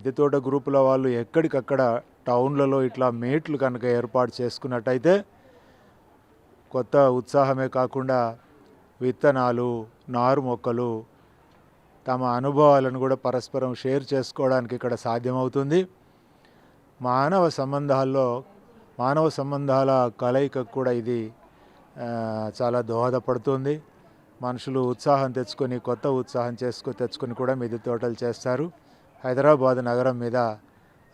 మిద్దె తోట గ్రూపుల వాళ్ళు ఎక్కడికక్కడ టౌన్లలో ఇట్లా మేట్లు కనుక ఏర్పాటు చేసుకున్నట్టయితే కొత్త ఉత్సాహమే కాకుండా విత్తనాలు నారు మొక్కలు తమ అనుభవాలను కూడా పరస్పరం షేర్ చేసుకోవడానికి ఇక్కడ సాధ్యమవుతుంది. మానవ సంబంధాల్లో మానవ సంబంధాల కలయికకు కూడా ఇది చాలా దోహదపడుతుంది. మనుషులు ఉత్సాహం తెచ్చుకొని కొత్త ఉత్సాహం చేసుకొని తెచ్చుకొని కూడా మిద్దె తోటలు చేస్తారు. హైదరాబాద్ నగరం మీద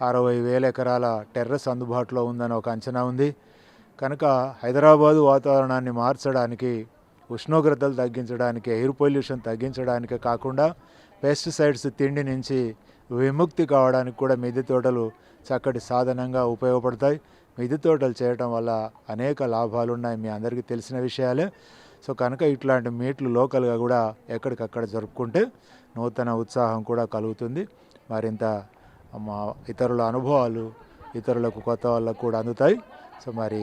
అరవై వేల ఎకరాల టెర్రస్ అందుబాటులో ఉందని ఒక అంచనా ఉంది. కనుక హైదరాబాదు వాతావరణాన్ని మార్చడానికి ఉష్ణోగ్రతలు తగ్గించడానికి ఎయిర్ పొల్యూషన్ తగ్గించడానికే కాకుండా పెస్టిసైడ్స్ తిండి నుంచి విముక్తి కావడానికి కూడా మిద్దె తోటలు చక్కటి సాధనంగా ఉపయోగపడతాయి. మిద్దె తోటలు చేయటం వల్ల అనేక లాభాలు ఉన్నాయి మీ అందరికీ తెలిసిన విషయాలే. సో కనుక ఇట్లాంటి మీట్లు లోకల్గా కూడా ఎక్కడికక్కడ జరుపుకుంటే నూతన ఉత్సాహం కూడా కలుగుతుంది. మరింత మా ఇతరుల అనుభవాలు ఇతరులకు కొత్త వాళ్ళకు కూడా అందుతాయి. సో మరి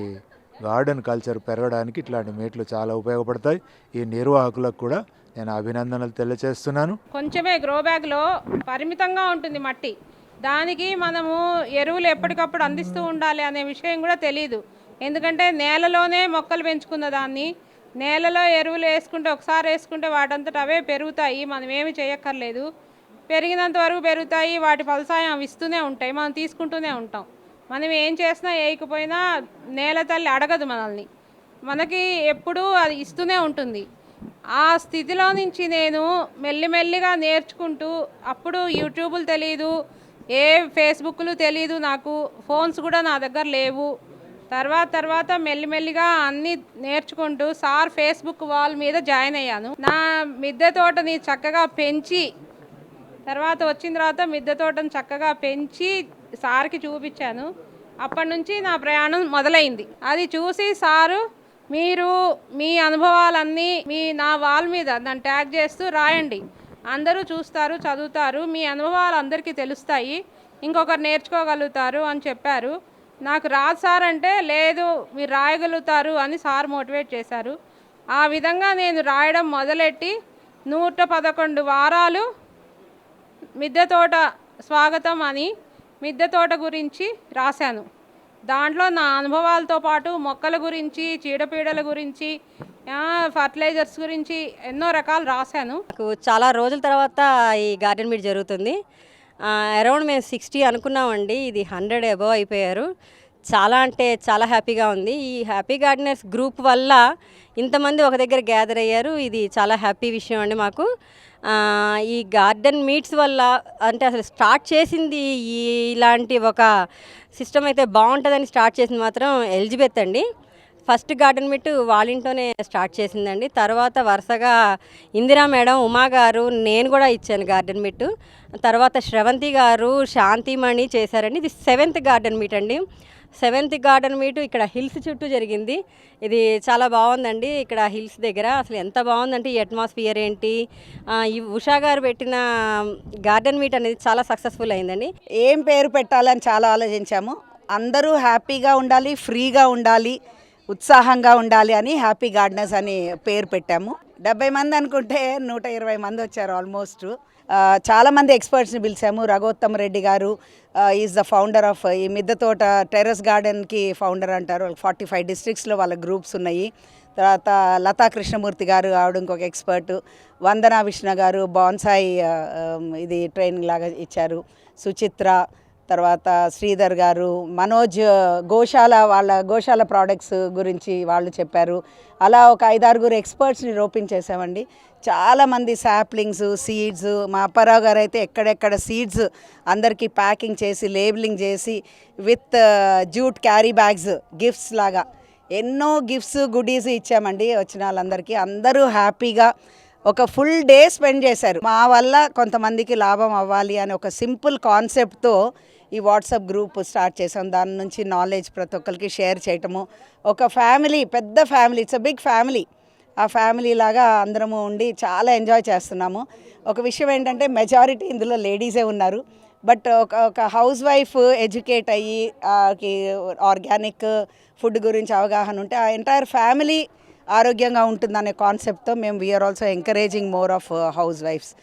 గార్డెన్ కల్చర్ పెరగడానికి ఇట్లాంటి మీట్లు చాలా ఉపయోగపడతాయి. ఈ నిర్వాహకులకు కూడా నేను అభినందనలు తెలియజేస్తున్నాను. కొంచెమే గ్రో బ్యాగ్లో పరిమితంగా ఉంటుంది మట్టి. దానికి మనము ఎరువులు ఎప్పటికప్పుడు అందిస్తూ ఉండాలి అనే విషయం కూడా తెలియదు ఎందుకంటే నేలలోనే మొక్కలు పెంచుకున్న దాన్ని నేలలో ఎరువులు వేసుకుంటే ఒకసారి వేసుకుంటే వాటంతట అవే పెరుగుతాయి. మనం ఏమి చేయక్కర్లేదు. పెరిగినంత వరకు పెరుగుతాయి వాటి ఫలసాయం అవి ఇస్తూనే ఉంటాయి మనం తీసుకుంటూనే ఉంటాం. మనం ఏం చేసినా వేయకపోయినా నేల తల్లి అడగదు మనల్ని. మనకి ఎప్పుడూ అది ఇస్తూనే ఉంటుంది. ఆ స్థితిలో నుంచి నేను మెల్లిమెల్లిగా నేర్చుకుంటూ అప్పుడు యూట్యూబులు తెలియదు ఏ ఫేస్బుక్లు తెలియదు నాకు ఫోన్స్ కూడా నా దగ్గర లేవు. తర్వాత తర్వాత మెల్లిమెల్లిగా అన్నీ నేర్చుకుంటూ సార్ ఫేస్బుక్ వాల్ మీద జాయిన్ అయ్యాను. నా మిద్దె తోటని చక్కగా పెంచి తర్వాత వచ్చిన తర్వాత మిద్దె తోటను చక్కగా పెంచి సార్కి చూపించాను. అప్పటి నుంచి నా ప్రయాణం మొదలైంది. అది చూసి సారు మీరు మీ అనుభవాలన్నీ మీ నా వాల్ మీద దాన్ని ట్యాగ్ చేస్తూ రాయండి. అందరూ చూస్తారు చదువుతారు. మీ అనుభవాలు అందరికీ తెలుస్తాయి. ఇంకొకరు నేర్చుకోగలుగుతారు అని చెప్పారు. నాకు రాదు సార్ అంటే లేదు మీరు రాయగలుగుతారు అని సార్ మోటివేట్ చేశారు. ఆ విధంగా నేను రాయడం మొదలెట్టి నూట పదకొండు వారాలు మిద్దె తోట స్వాగతం అని మిద్దె తోట గురించి రాశాను. దాంట్లో నా అనుభవాలతో పాటు మొక్కల గురించి చీడపీడల గురించి ఫర్టిలైజర్స్ గురించి ఎన్నో రకాలు రాశాను. చాలా రోజుల తర్వాత ఈ గార్డెన్ మీట్ జరుగుతుంది. అరౌండ్ మేము సిక్స్టీ అనుకున్నామండి. ఇది హండ్రెడ్ అబవ్ అయిపోయారు. చాలా అంటే చాలా హ్యాపీగా ఉంది. ఈ హ్యాపీ గార్డెనర్స్ గ్రూప్ వల్ల ఇంతమంది ఒక దగ్గర గ్యాదర్ అయ్యారు. ఇది చాలా హ్యాపీ విషయం అండి మాకు. ఈ గార్డెన్ మీట్స్ వల్ల అంటే అసలు స్టార్ట్ చేసింది ఈ ఇలాంటి ఒక సిస్టమ్ అయితే బాగుంటుందని స్టార్ట్ చేసింది మాత్రం ఎలిజబెత్ అండి. ఫస్ట్ గార్డెన్ మీట్ వాళ్ళ ఇంట్లోనే స్టార్ట్ చేసిందండి. తర్వాత వరుసగా ఇందిరా మేడం ఉమా గారు నేను కూడా ఇచ్చాను గార్డెన్ మీట్ తర్వాత శ్రవంతి గారు శాంతిమణి చేశారండి. ఇది సెవెంత్ గార్డెన్ మీట్ అండి. సెవెంత్ గార్డెన్ మీట్ ఇక్కడ హిల్స్ చుట్టూ జరిగింది. ఇది చాలా బాగుందండి ఇక్కడ హిల్స్ దగ్గర. అసలు ఎంత బాగుందంటే ఈ అట్మాస్ఫియర్ ఏంటి? ఈ ఉషా గారు పెట్టిన గార్డెన్ మీట్ అనేది చాలా సక్సెస్ఫుల్ అయిందండి. ఏం పేరు పెట్టాలని చాలా ఆలోచించాము. అందరూ హ్యాపీగా ఉండాలి ఫ్రీగా ఉండాలి. ఉత్సాహంగా ఉండాలి అని హ్యాపీ గార్డెనర్స్ అని పేరు పెట్టాము. డెబ్బై మంది అనుకుంటే నూట ఇరవై మంది వచ్చారు ఆల్మోస్ట్. చాలామంది ఎక్స్పర్ట్స్ని పిలిచాము. రఘోత్తమ్ రెడ్డి గారు ఈజ్ ద ఫౌండర్ ఆఫ్ ఈ మిద్దె తోట టెర్రస్ గార్డెన్కి ఫౌండర్ అంటారు. ఫార్టీ ఫైవ్ డిస్ట్రిక్ట్స్లో వాళ్ళ గ్రూప్స్ ఉన్నాయి. తర్వాత లతా కృష్ణమూర్తి గారు ఆవిడ ఇంకొక ఎక్స్పర్ట్. వందనా విష్ణు గారు బాన్సాయి ఇది ట్రైనింగ్ లాగా ఇచ్చారు. సుచిత్ర తర్వాత శ్రీధర్ గారు మనోజ్ గోశాల వాళ్ళ గోశాల ప్రోడక్ట్స్ గురించి వాళ్ళు చెప్పారు. అలా ఒక ఐదారుగురు ఎక్స్పర్ట్స్ని రోపించేసామండి చాలామంది శాప్లింగ్స్ సీడ్స్ మా అప్పారావు గారు అయితే ఎక్కడెక్కడ సీడ్స్ అందరికీ ప్యాకింగ్ చేసి లేబులింగ్ చేసి with jute carry bags gifts లాగా. ఎన్నో గిఫ్ట్స్ గుడీస్ ఇచ్చామండి వచ్చిన వాళ్ళందరికీ. అందరూ హ్యాపీగా ఒక ఫుల్ డే స్పెండ్ చేశారు. మా వల్ల కొంతమందికి లాభం అవ్వాలి అని ఒక సింపుల్ కాన్సెప్ట్తో ఈ వాట్సాప్ గ్రూప్ స్టార్ట్ చేసాం దాని నుంచి నాలెడ్జ్ ప్రతి ఒక్కరికి షేర్ చేయటము. ఒక ఫ్యామిలీ పెద్ద family it's a big family ఆ ఫ్యామిలీ లాగా అందరము ఉండి చాలా ఎంజాయ్ చేస్తున్నాము. ఒక విషయం ఏంటంటే మెజారిటీ ఇందులో లేడీసే ఉన్నారు. బట్ ఒక ఒక హౌస్ వైఫ్ ఎడ్యుకేట్ అయ్యి ఆర్గానిక్ ఫుడ్ గురించి అవగాహన ఉంటే ఆ ఎంటైర్ ఫ్యామిలీ ఆరోగ్యంగా ఉంటుందనే కాన్సెప్ట్తో మేము we're also encouraging more of house wives